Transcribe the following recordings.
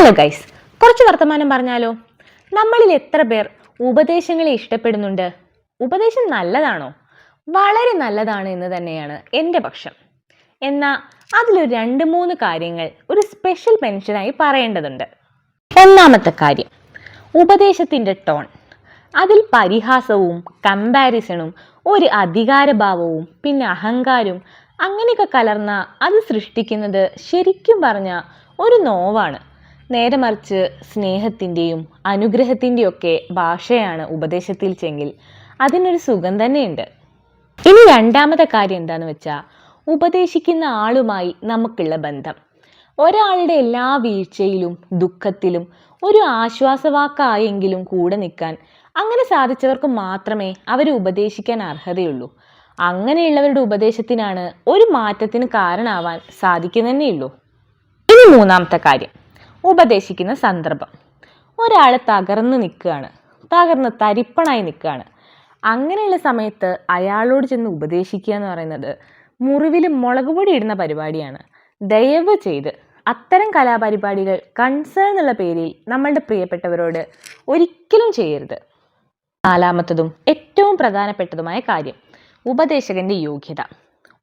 Hello guys കുറച്ച് വർത്തമാനം പറഞ്ഞാലോ? നമ്മളിൽ എത്ര പേർ ഉപദേശങ്ങളെ ഇഷ്ടപ്പെടുന്നുണ്ട്? ഉപദേശം നല്ലതാണോ? വളരെ നല്ലതാണ് എന്ന് തന്നെയാണ് എന്റെ പക്ഷം. എന്നാൽ അതിലൊരു രണ്ട് മൂന്ന് കാര്യങ്ങൾ ഒരു സ്പെഷ്യൽ മെൻഷനായി പറയേണ്ടതുണ്ട്. ഒന്നാമത്തെ കാര്യം ഉപദേശത്തിന്റെ ടോൺ അതിൽ പരിഹാസവും കമ്പാരിസണും ഒരു അധികാരഭാവവും പിന്നെ അഹങ്കാരവും അങ്ങനെയൊക്കെ കലർന്ന അത് സൃഷ്ടിക്കുന്നത് ശരിക്കും പറഞ്ഞ ഒരു നോവാണ്. നേരെ മറിച്ച് സ്നേഹത്തിന്റെയും അനുഗ്രഹത്തിന്റെയൊക്കെ ഭാഷയാണ് ഉപദേശത്തിൽ ചെങ്കിൽ അതിനൊരു സുഖം തന്നെയുണ്ട്. ഇനി രണ്ടാമത്തെ കാര്യം എന്താണെന്ന് വെച്ചാൽ ഉപദേശിക്കുന്ന ആളുമായി നമുക്കുള്ള ബന്ധം. ഒരാളുടെ എല്ലാ വീഴ്ചയിലും ദുഃഖത്തിലും ഒരു ആശ്വാസവാക്കായെങ്കിലും കൂടെ നിൽക്കാൻ അങ്ങനെ സാധിച്ചവർക്ക് മാത്രമേ അവരെ ഉപദേശിക്കാൻ അർഹതയുള്ളൂ. അങ്ങനെയുള്ളവരുടെ ഉപദേശത്തിനാണ് ഒരു മാറ്റത്തിന് കാരണമാവാൻ സാധിക്കുന്നതന്നെയുള്ളൂ. ഇനി മൂന്നാമത്തെ കാര്യം. ഉപദേശിക്കുന്ന സന്ദർഭം. ഒരാൾ തകർന്ന് നിൽക്കുകയാണ്. തകർന്ന് തരിപ്പണായി നിൽക്കുകയാണ്. അങ്ങനെയുള്ള സമയത്ത് അയാളോട് ചെന്ന് ഉപദേശിക്കുക എന്ന് പറയുന്നത് മുറിവിൽ മുളക് പൊടി ഇടുന്ന പരിപാടിയാണ്. ദയവ് ചെയ്ത് അത്തരം കലാപരിപാടികൾ കൺസേൺ എന്നുള്ള പേരിൽ നമ്മളുടെ പ്രിയപ്പെട്ടവരോട് ഒരിക്കലും ചെയ്യരുത്. നാലാമത്തതും ഏറ്റവും പ്രധാനപ്പെട്ടതുമായ കാര്യം ഉപദേശകന്റെ യോഗ്യത.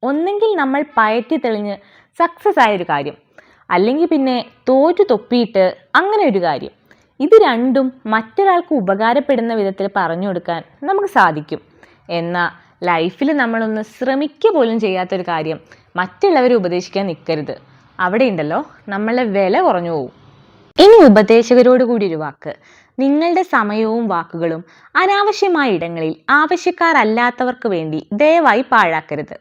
ഒന്നെങ്കിൽ നമ്മൾ പയറ്റി തെളിഞ്ഞ് സക്സസ് ആയൊരു കാര്യം അല്ലെങ്കിൽ പിന്നെ തോറ്റു തൊപ്പിയിട്ട് അങ്ങനെ ഒരു കാര്യം. ഇത് രണ്ടും മറ്റൊരാൾക്ക് ഉപകാരപ്പെടുന്ന വിധത്തിൽ പറഞ്ഞു കൊടുക്കാൻ നമുക്ക് സാധിക്കും. എന്നാൽ ലൈഫിൽ നമ്മളൊന്ന് ശ്രമിക്കുക പോലും ചെയ്യാത്തൊരു കാര്യം മറ്റുള്ളവരെ ഉപദേശിക്കാൻ നിൽക്കരുത് അവിടെ ഉണ്ടല്ലോ നമ്മളെ വില കുറഞ്ഞു പോകും ഇനി ഉപദേശകരോട് കൂടി ഒരു വാക്ക്. നിങ്ങളുടെ സമയവും വാക്കുകളും അനാവശ്യമായ ഇടങ്ങളിൽ ആവശ്യക്കാരല്ലാത്തവർക്ക് വേണ്ടി ദയവായി പാഴാക്കരുത്.